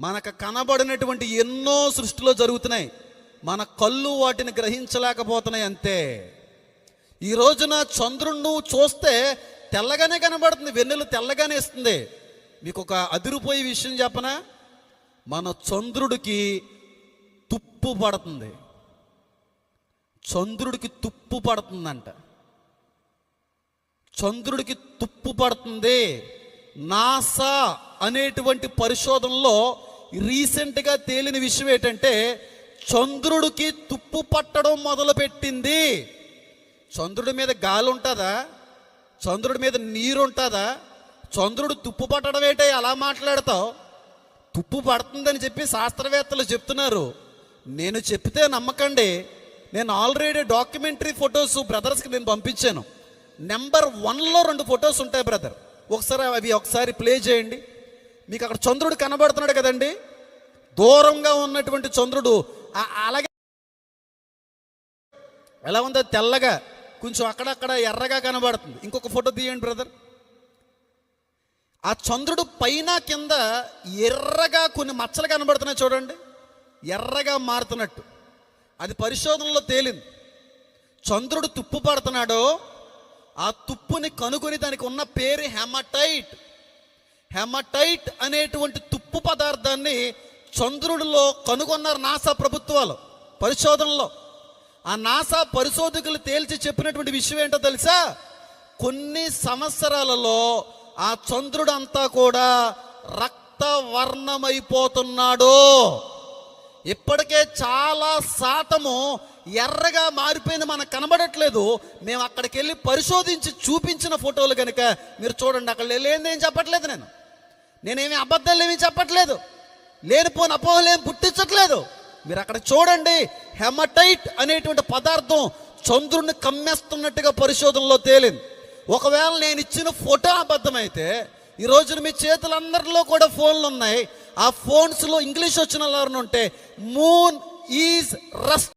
మనకు కనబడినటువంటి ఎన్నో సృష్టిలో జరుగుతున్నాయి. మన కళ్ళు వాటిని గ్రహించలేకపోతున్నాయి అంతే. ఈ రోజున చంద్రుణ్ణి చూస్తే తెల్లగానే కనబడుతుంది వెన్నెలు తెల్లగానే ఇస్తుంది మీకు ఒక అదిరిపోయే విషయం చెప్పనా? మన చంద్రుడికి తుప్పు పడుతుంది. చంద్రుడికి తుప్పు పడుతుందంట. చంద్రుడికి తుప్పు పడుతుంది. నాసా అనేటువంటి పరిశోధనలో రీసెంట్గా తేలిన విషయం ఏంటంటే చంద్రుడికి తుప్పు పట్టడం మొదలుపెట్టింది. చంద్రుడి మీద గాలి ఉంటుందా? చంద్రుడి మీద నీరు ఉంటుందా? చంద్రుడు తుప్పు పట్టడం ఏంటో? ఎలా మాట్లాడతావు? తుప్పు పడుతుందని చెప్పి శాస్త్రవేత్తలు చెప్తున్నారు. నేను చెప్తే నమ్మకండి. నేను ఆల్రెడీ డాక్యుమెంటరీ ఫొటోస్ బ్రదర్స్కి నేను పంపించాను. నెంబర్ వన్లో రెండు ఫొటోస్ ఉంటాయి బ్రదర్. ఒకసారి అవి ఒకసారి ప్లే చేయండి. మీకు అక్కడ చంద్రుడు కనబడుతున్నాడు కదండి. దూరంగా ఉన్నటువంటి చంద్రుడు అలాగే ఎలా ఉందో తెల్లగా కొంచెం అక్కడక్కడ ఎర్రగా కనబడుతుంది. ఇంకొక ఫోటో తీయండి బ్రదర్. ఆ చంద్రుడు పైన కింద ఎర్రగా కొన్ని మచ్చలు కనబడుతున్నాయి చూడండి. ఎర్రగా మారుతున్నట్టు. అది పరిశోధనలో తేలింది. చంద్రుడు తుప్పు పడుతున్నాడో ఆ తుప్పుని కనుగొని దానికి ఉన్న పేరు హెమటైట్. హెమటైట్ అనేటువంటి తుప్పు పదార్థాన్ని చంద్రుడిలో కనుగొన్నారు నాసా ప్రభుత్వాలు పరిశోధనలో. ఆ నాసా పరిశోధకులు తేల్చి చెప్పినటువంటి విషయం ఏంటో తెలుసా? కొన్ని సంవత్సరాలలో ఆ చంద్రుడంతా కూడా రక్తవర్ణమైపోతున్నాడు. ఇప్పటికే చాలా శాతము ఎర్రగా మారిపోయింది మనకు కనబడట్లేదు. మేము అక్కడికి వెళ్ళి పరిశోధించి చూపించిన ఫోటోలు కనుక మీరు చూడండి అక్కడ లేనిది ఏం చెప్పట్లేదు నేను. నేనేమి అబద్ధాలు ఏమీ చెప్పట్లేదు. లేనిపోని అపోహలు ఏం పుట్టించట్లేదు. మీరు అక్కడ చూడండి హెమటైట్ అనేటువంటి పదార్థం చంద్రుడిని కమ్మేస్తున్నట్టుగా పరిశోధనలో తేలింది. ఒకవేళ నేను ఇచ్చిన ఫోటో అబద్ధమైతే ఈ రోజున మీ చేతులందరిలో కూడా ఫోన్లు ఉన్నాయి. ఆ ఫోన్స్లో ఇంగ్లీష్ వచ్చిన వాళ్ళు ఉంటే మూన్ ఈజ్ రస్ట్.